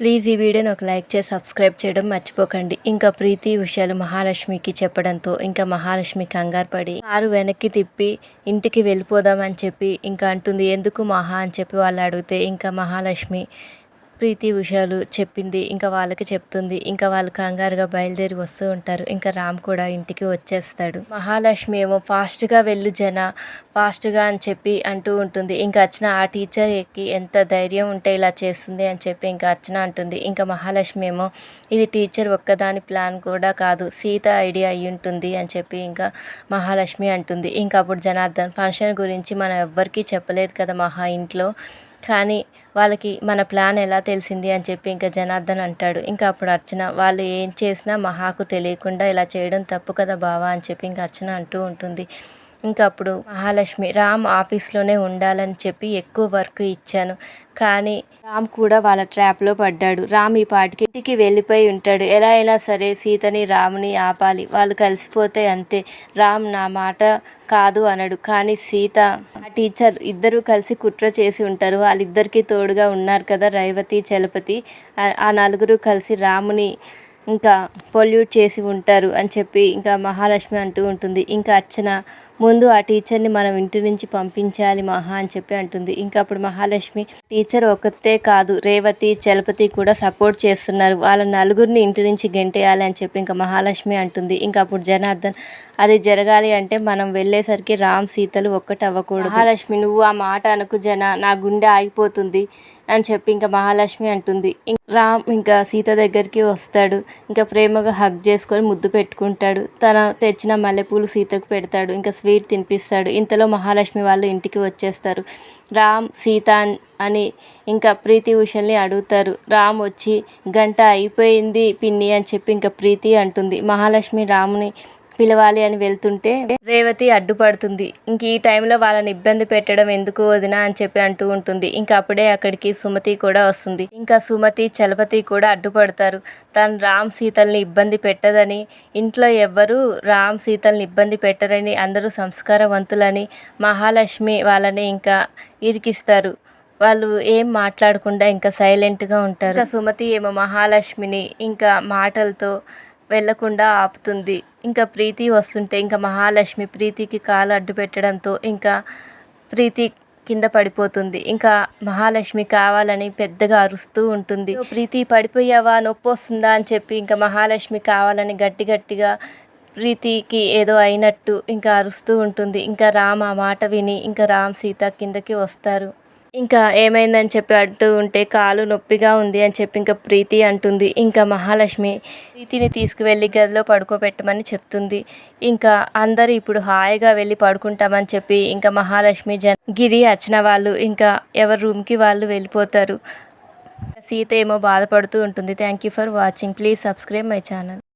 Please ఈ వీడియోని ఒక లైక్ చేసి సబ్స్క్రైబ్ చేయడం మర్చిపోకండి. ఇంకా ప్రీతి విషయాలు మహాలక్ష్మికి చెప్పడంతో ఇంకా మహాలక్ష్మి కంగారు పడి కారు వెనక్కి తిప్పి ఇంటికి వెళ్ళిపోదామని చెప్పి ఇంకా అంటుంది ఎందుకు మహా? అని చెప్పి వాళ్ళు అడిగితే ఇంకా మహాలక్ష్మి ప్రీతి విషయాలు చెప్పింది ఇంకా వాళ్ళకి చెప్తుంది. ఇంకా వాళ్ళు కంగారుగా బయలుదేరి వస్తూ ఉంటారు. ఇంకా రామ్ కూడా ఇంటికి వచ్చేస్తాడు. మహాలక్ష్మి ఏమో ఫాస్ట్గా వెళ్ళు జన ఫాస్ట్గా అని చెప్పి అంటూ ఉంటుంది. ఇంకా అర్చన ఆ టీచర్ ఎక్కి ఎంత ధైర్యం ఉంటే ఇలా చేస్తుంది అని చెప్పి ఇంకా అర్చన అంటుంది. ఇంకా మహాలక్ష్మి ఏమో ఇది టీచర్ ఒక్కదాని ప్లాన్ కూడా కాదు. సీత ఐడియా అయి ఉంటుంది అని చెప్పి ఇంకా మహాలక్ష్మి అంటుంది. ఇంకా అప్పుడు జనార్దన్ ఫంక్షన్ గురించి మనం ఎవ్వరికీ చెప్పలేదు కదా మహా ఇంట్లో. కానీ వాళ్ళకి మన ప్లాన్ ఎలా తెలిసింది అని చెప్పి ఇంకా జనార్దన్ అంటాడు. ఇంకా అప్పుడు అర్చన వాళ్ళు ఏం చేసినా మహాకు తెలియకుండా ఇలా చేయడం తప్పు కదా బావా అని చెప్పి ఇంకా అర్చన అంటూ ఉంటుంది. ఇంకా అప్పుడు మహాలక్ష్మి రామ్ ఆఫీస్లోనే ఉండాలని చెప్పి ఎక్కువ వర్క్ ఇచ్చాను. కానీ రామ్ కూడా వాళ్ళ ట్రాప్లో పడ్డాడు. రామ్ ఈ పాటికి ఇంటికి వెళ్ళిపోయి ఉంటాడు. ఎలా అయినా సరే సీతని రాముని ఆపాలి. వాళ్ళు కలిసిపోతే అంతే. రామ్ నా మాట కాదు అనడు. కానీ సీత టీచర్ ఇద్దరు కలిసి కుట్ర చేసి ఉంటారు. వాళ్ళిద్దరికీ తోడుగా ఉన్నారు కదా రైవతి చలపతి. ఆ నలుగురు కలిసి రాముని ఇంకా పొల్యూట్ చేసి ఉంటారు అని చెప్పి ఇంకా మహాలక్ష్మి అంటూ ఉంటుంది. ఇంకా అర్చన ముందు ఆ టీచర్ని మనం ఇంటి నుంచి పంపించాలి మహా అని చెప్పి అంటుంది. ఇంకా అప్పుడు మహాలక్ష్మి టీచర్ ఒకతే కాదు రేవతి చలపతి కూడా సపోర్ట్ చేస్తున్నారు. వాళ్ళ నలుగురిని ఇంటి నుంచి గెంటేయాలి అని చెప్పి ఇంకా మహాలక్ష్మి అంటుంది. ఇంకా అప్పుడు జనార్దన్ అది జరగాలి అంటే మనం వెళ్ళేసరికి రామ్ సీతలు ఒక్కటి అవ్వకూడదు. మహాలక్ష్మి నువ్వు ఆ మాట అనుకు జన నా గుండె ఆగిపోతుంది అని చెప్పి ఇంకా మహాలక్ష్మి అంటుంది. రామ్ ఇంకా సీత దగ్గరికి వస్తాడు. ఇంకా ప్రేమగా హగ్ చేసుకొని ముద్దు పెట్టుకుంటాడు. తన తెచ్చిన మల్లెపూలు సీతకు పెడతాడు. ఇంకా స్వీట్ తినిపిస్తాడు. ఇంతలో మహాలక్ష్మి వాళ్ళు ఇంటికి వచ్చేస్తారు. రామ్ సీత అని ఇంకా ప్రీతి ఉషల్ని అడుగుతారు. రామ్ వచ్చి గంట అయిపోయింది పిన్ని అని చెప్పి ఇంకా ప్రీతి అంటుంది. మహాలక్ష్మి రాముని పిలవాలి అని వెళ్తుంటే రేవతి అడ్డుపడుతుంది. ఇంక ఈ టైంలో వాళ్ళని ఇబ్బంది పెట్టడం ఎందుకు వదిన అని చెప్పి అంటూ ఉంటుంది. ఇంకా అప్పుడే అక్కడికి సుమతి కూడా వస్తుంది. ఇంకా సుమతి చలపతి కూడా అడ్డుపడతారు. తను రామ్ సీతల్ని ఇబ్బంది పెట్టదని ఇంట్లో ఎవ్వరూ రామ్ సీతల్ని ఇబ్బంది పెట్టరని అందరూ సంస్కారవంతులని మహాలక్ష్మి వాళ్ళని ఇంకా ఇరికిస్తారు. వాళ్ళు ఏం మాట్లాడకుండా ఇంకా సైలెంట్గా ఉంటారు. ఇంకా సుమతి ఏమో మహాలక్ష్మిని ఇంకా మాటలతో వెళ్ళకుండా ఆపుతుంది. ఇంకా ప్రీతి వస్తుంటే ఇంకా మహాలక్ష్మి ప్రీతికి కాలు అడ్డు పెట్టడంతో ఇంకా ప్రీతి కింద పడిపోతుంది. ఇంకా మహాలక్ష్మి కావాలని పెద్దగా అరుస్తూ ఉంటుంది. ప్రీతి పడిపోయావా? నొప్పి వస్తుందా? అని చెప్పి ఇంకా మహాలక్ష్మి కావాలని గట్టి గట్టిగా ప్రీతికి ఏదో అయినట్టు ఇంకా అరుస్తూ ఉంటుంది. ఇంకా రామ్ ఆ మాట విని ఇంకా రామ్ సీత కిందకి వస్తారు. ఇంకా ఏమైందని చెప్పి అంటూ ఉంటే కాలు నొప్పిగా ఉంది అని చెప్పి ఇంకా ప్రీతి అంటుంది. ఇంకా మహాలక్ష్మి ప్రీతిని తీసుకువెళ్ళి గదిలో పడుకోబెట్టమని చెప్తుంది. ఇంకా అందరు ఇప్పుడు హాయిగా వెళ్ళి పడుకుంటామని చెప్పి ఇంకా మహాలక్ష్మి జన్ గిరి అచ్చిన వాళ్ళు ఇంకా ఎవరి రూమ్కి వాళ్ళు వెళ్ళిపోతారు. సీత ఏమో బాధపడుతూ ఉంటుంది. Thank you for watching please subscribe my channel